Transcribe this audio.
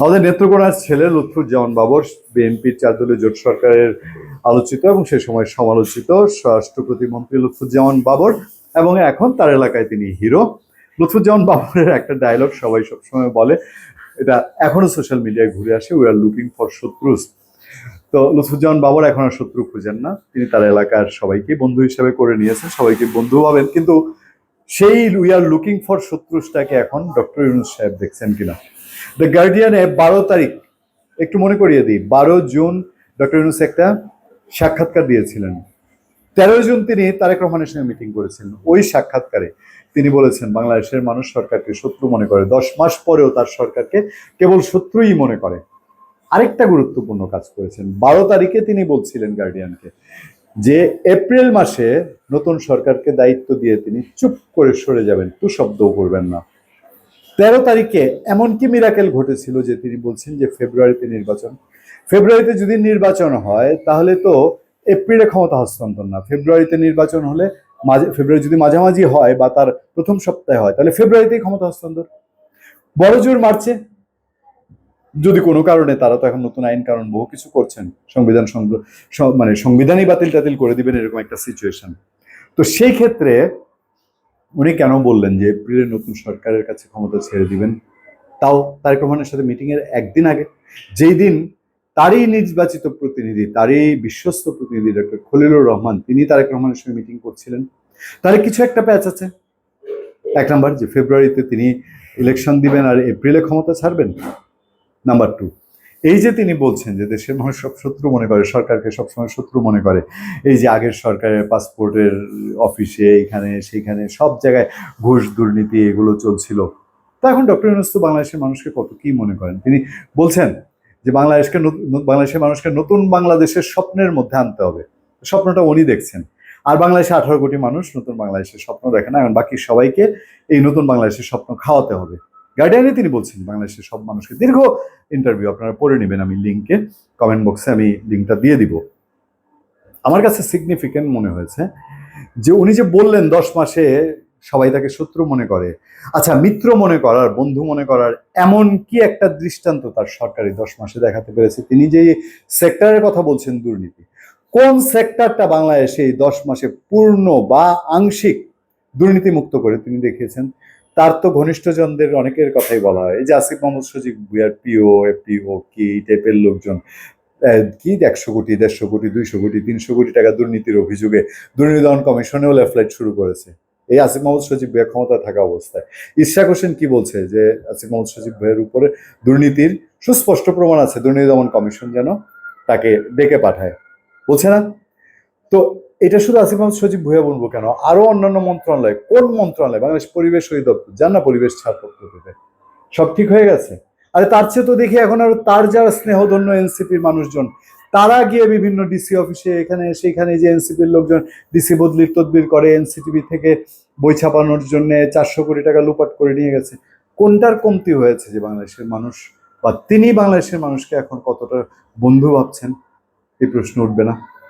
আমাদের নেত্রকোনার ছেলে লুৎফুজ্জামান বাবর, বিএনপির চার দলীয় জোট সরকারের আলোচিত এবং সে সময় সমালোচিত স্বরাষ্ট্র প্রতিমন্ত্রী লুৎফুজ্জামান বাবর এবং এখন তার এলাকায় তিনি হিরো। লুৎফুজ্জামান বাবরের একটা ডায়লগ সবাই সবসময় বলে, এটা এখনও সোশ্যাল মিডিয়ায় ঘুরে আসে উই আর লুকিং ফর শত্রুস। তো লুৎফুজ্জামান বাবর এখন আর শত্রু খুঁজেন না, তিনি তার এলাকার সবাইকে বন্ধু হিসেবে করে নিয়েছেন, সবাইকে বন্ধু ভাবেন, কিন্তু সেই উই আর লুকিং ফর শত্রুসটাকে এখন ডক্টর ইউনুস সাহেব দেখছেন কিনা? দ্য গার্ডিয়ান গার্ডিয়ানে বারো তারিখ, একটু মনে করিয়ে দিই, বারো জুন ডক্টর ইউনুস একটা সাক্ষাৎকার দিয়েছিলেন। তেরো জুন তিনি তারেক রহমানের সঙ্গে মিটিং করেছেন ওই সাক্ষাৎকারে তিনি বলেছেন, বাংলাদেশের মানুষ সরকারকে শত্রু মনে করে। দশ মাস পরেও তার সরকারকে কেবল শত্রুই মনে করে। আরেকটা গুরুত্বপূর্ণ কাজ করেছেন। বারো তারিখে তিনি বলছিলেন গার্ডিয়ানকে যে এপ্রিল মাসে নতুন সরকারকে দায়িত্ব দিয়ে তিনি চুপ করে সরে যাবেন টু শব্দও করবেন না। তেরো তারিখে এমন কি মিরাকেল ঘটেছিল যে তিনি বলছেন যে ফেব্রুয়ারিতে নির্বাচন। ফেব্রুয়ারিতে যদি নির্বাচন হয়, তাহলে তো এপ্রিলে ক্ষমতা হস্তান্তর না। ফেব্রুয়ারিতে নির্বাচন হলে মাঝে, ফেব্রুয়ারি যদি মাঝামাঝি হয় বা তার প্রথম সপ্তাহে হয়, তাহলে ফেব্রুয়ারিতেই ক্ষমতা হস্তান্তর। বড় জোর মারছে যদি কোনো কারণে তারা তো এখন নতুন আইন কারণ বহু কিছু করছেন, সংবিধান মানে সংবিধানই বাতিল টাতিল করে দিবেন এরকম একটা সিচুয়েশন তো সেই ক্ষেত্রে উনি কেন বললেন যে এপ্রিলে নতুন সরকারের কাছে ক্ষমতা ছেড়ে দিবেন? তাও তারেক রহমানের সাথে মিটিং এর একদিন আগে। যেই দিন তারই নির্বাচিত প্রতিনিধি, তারই বিশ্বস্ত প্রতিনিধি ডক্টর খলিলুর রহমান, তিনি তারেক রহমানের সঙ্গে মিটিং করছিলেন। তার কিছু একটা প্যাচ আছে। এক নাম্বার যে ফেব্রুয়ারিতে তিনি ইলেকশন দিবেন আর এপ্রিলে ক্ষমতা ছাড়বেন? নাম্বার টু এই যে তিনি বলছেন যে দেশের মানুষ সব শত্রু মনে করে, সরকারকে সবসময় শত্রু মনে করে। এই যে আগের সরকারের পাসপোর্টের অফিসে, এইখানে, সেইখানে সব জায়গায় ঘুষ, দুর্নীতি এগুলো চলছিল। তা এখন ডক্টর ইউনুস বাংলাদেশের মানুষকে কত কি মনে করেন? তিনি বলছেন যে বাংলাদেশকে বাংলাদেশের মানুষকে নতুন বাংলাদেশের স্বপ্নের মধ্যে আনতে হবে। স্বপ্নটা উনি দেখছেন। আর বাংলাদেশে আঠারো কোটি মানুষ নতুন বাংলাদেশের স্বপ্ন দেখে না এবং বাকি সবাইকে এই নতুন বাংলাদেশের স্বপ্ন খাওয়াতে হবে। গার্ডিয়ানে তিনি বলছেন, বাংলাদেশের সব মানুষকে দীর্ঘ ইন্টারভিউ আপনারা পড়ে নেবেন আমি লিঙ্কে কমেন্ট বক্সে আমি লিঙ্কটা দিয়ে দিব। আমার কাছে সিগনিফিকেন্ট মনে হয়েছে যে উনি যে বললেন দশ মাসে সবাই তাকে শত্রু মনে করে আচ্ছা মিত্র মনে করার, বন্ধু মনে করার, এমন কি একটা দৃষ্টান্ত তার সরকারি দশ মাসে দেখাতে পেরেছে? তিনি যে সেক্টরের কথা বলছেন দুর্নীতি, কোন সেক্টরটা বাংলাদেশে এই দশ মাসে পূর্ণ বা আংশিক দুর্নীতি মুক্ত করে তিনি দেখিয়েছেন? তার তো ঘনিষ্ঠজনদের অনেকের কথাই বলা হয়। এই যে আসিফ মোহাম্মদ সজিব ভুইয়ার পিও এপিও কি এই টাইপের লোকজন কি একশো কোটি, দেড়শো কোটি, দুইশো কোটি, তিনশো কোটি টাকা দুর্নীতির অভিযোগে দুর্নীতি দমন কমিশনেও লেফলেট শুরু করেছে। এই আসিফ মোহাম্মদ সজিব ভুইয়া ক্ষমতা থাকা অবস্থায়। ইশাক হোসেন কি বলছে? যে আসিফ মোহাম্মদ সজিব ভুইয়ার উপরে দুর্নীতির সুস্পষ্ট প্রমাণ আছে। দুর্নীতি দমন কমিশন যেন তাকে ডেকে পাঠায়। বলছে না? তো এটা শুধু আসিফ মোহাম্মদ সজিব ভুইয়া বলব কেন? আরও অন্যান্য মন্ত্রণালয়, কোন মন্ত্রণালয়? বাংলাদেশ পরিবেশ অধিদপ্তর যান না পরিবেশ ছাড়পত্র পেতে। সব ঠিক হয়ে গেছে? আরে তার চেয়ে তো দেখি এখন আর তার যারা স্নেহধন্য এনসিপির মানুষজন, তারা গিয়ে বিভিন্ন ডিসি অফিসে এখানে সেখানে যে এনসিপির লোকজন ডিসি বদলির তদবির করে এনসিটিভি থেকে বই ছাপানোর জন্য চারশো কোটি টাকা লুপাট করে নিয়ে গেছে। কোনটার কমতি হয়েছে যে বাংলাদেশের মানুষ, বা তিনি বাংলাদেশের মানুষকে এখন কতটা বন্ধু ভাবছেন? এই প্রশ্ন উঠবে না।